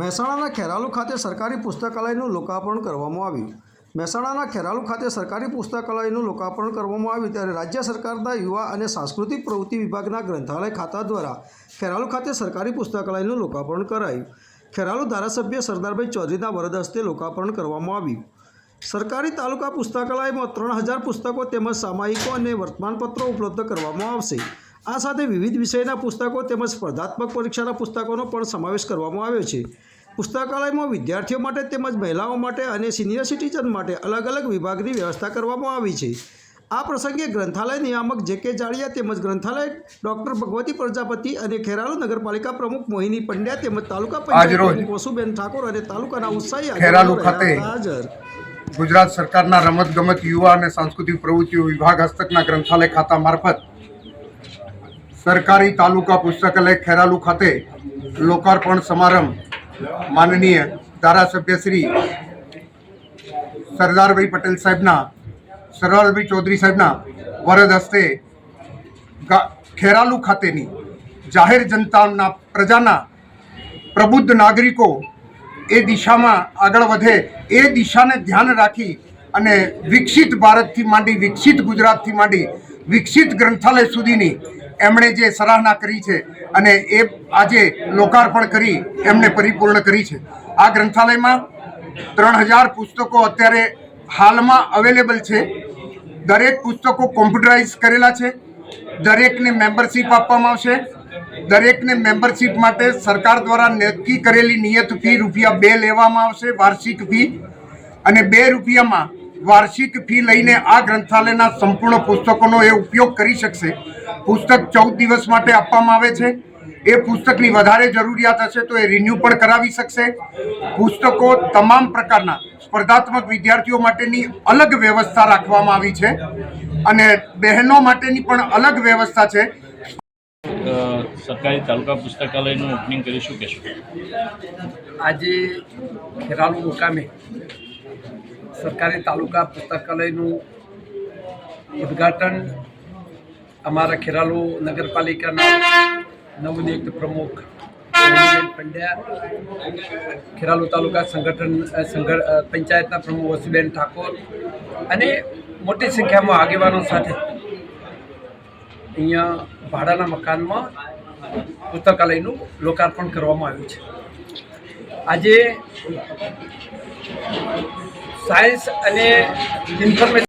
મહેસાણાના ખેરાલુ ખાતે સરકારી પુસ્તકાલયનું લોકાર્પણ કરવામાં આવ્યું. મહેસાણાના ખેરાલુ ખાતે સરકારી પુસ્તકાલયનું લોકાર્પણ કરવામાં આવ્યું ત્યારે રાજ્ય સરકારના યુવા અને સાંસ્કૃતિક પ્રવૃત્તિ વિભાગના ગ્રંથાલય ખાતા દ્વારા ખેરાલુ ખાતે સરકારી પુસ્તકાલયનું લોકાર્પણ કરાયું. ખેરાલુ ધારાસભ્ય સરદારભાઈ ચૌધરીના વરદ હસ્તે લોકાર્પણ કરવામાં આવ્યું. સરકારી તાલુકા પુસ્તકાલયમાં ત્રણ હજાર પુસ્તકો તેમજ સામાયિકો અને વર્તમાનપત્રો ઉપલબ્ધ કરવામાં આવશે. આ સાથે વિવિધ વિષયના પુસ્તકો તેમજ સ્પર્ધાત્મક પરીક્ષાના પુસ્તકોનો પણ સમાવેશ કરવામાં આવ્યો છે. પુસ્તકાલયમાં વિદ્યાર્થીઓ માટે તેમજ મહિલાઓ માટે અને સિનિયર સિટીઝન માટે અલગ અલગ વિભાગની વ્યવસ્થા કરવામાં આવી છે. આ પ્રસંગે ગ્રંથાલય નિયામક જે કે જાડિયા તેમજ ગ્રંથાલય ડૉક્ટર ભગવતી પ્રજાપતિ અને ખેરાલુ નગરપાલિકા પ્રમુખ મોહિની પંડ્યા તેમજ તાલુકા પંચાયત વસુબેન ઠાકોર અને તાલુકાના ઉત્સાહી ખેરાલુ ખાતે હાજર. ગુજરાત સરકારના રમતગમત યુવા અને સાંસ્કૃતિક પ્રવૃત્તિઓ વિભાગ હસ્તકના ગ્રંથાલય ખાતા મારફત સરકારી તાલુકા પુસ્તકાલય ખેરાલુ ખાતે લોકાર્પણ સમારંભ માનનીય ધારાસભ્ય શ્રી સરદારભાઈ પટેલ સાહેબના સરદારભાઈ ચૌધરી સાહેબના વરદ હસ્તે ખેરાલુ ખાતેની જાહેર જનતાના, પ્રજાના પ્રબુદ્ધ નાગરિકો એ દિશામાં આગળ વધે, એ દિશાને ધ્યાન રાખી અને વિકસિત ભારતથી માંડી, વિકસિત ગુજરાતથી માંડી, વિકસિત ગ્રંથાલય સુધીની એમણે જે સરાહના કરી છે અને એ આજે લોકાર્પણ કરી, એમને પરિપૂર્ણ કરી છે. આ ગ્રંથાલયમાં ત્રણ હજાર પુસ્તકો અત્યારે હાલમાં અવેલેબલ છે. દરેક પુસ્તકો કોમ્પ્યુટરાઇઝ કરેલા છે. દરેકને મેમ્બરશીપ આપવામાં આવશે. દરેકને મેમ્બરશીપ માટે સરકાર દ્વારા નક્કી કરેલી નિયત ફી રૂપિયા બે લેવામાં આવશે, વાર્ષિક ફી. અને બે રૂપિયામાં વાર્ષિક ફી લઈને આ ગ્રંથાલયના સંપૂર્ણ પુસ્તકોનો એ ઉપયોગ કરી શકશે. પુસ્તક ચૌદ દિવસ માટે આપવામાં આવે છે. એ પુસ્તકની વધારે જરૂરિયાત હશે તો એ રિન્યૂ પણ કરાવી શકશે. પુસ્તકો તમામ પ્રકારના સ્પર્ધાત્મક વિદ્યાર્થીઓ માટેની અલગ વ્યવસ્થા રાખવામાં આવી છે અને બહેનો માટેની પણ અલગ વ્યવસ્થા છે. સરકારી તાલુકા પુસ્તકાલયનું ઓપનિંગ કરીશું કે આજે ખેરાલુ મુકામે સરકારી તાલુકા પુસ્તકાલયનું ઉદ્ઘાટન અમારા ખેરાલુ નગરપાલિકાના નવનિયુક્ત પ્રમુખ પંડ્યા, ખેરાલુ તાલુકા સંગઠન પંચાયતના પ્રમુખ વસુબેન ઠાકોર અને મોટી સંખ્યામાં આગેવાનો સાથે અહીંયા ભાડાના મકાનમાં પુસ્તકાલયનું લોકાર્પણ કરવામાં આવ્યું છે. આજે સાયન્સ અને ઇન્ફોર્મેશન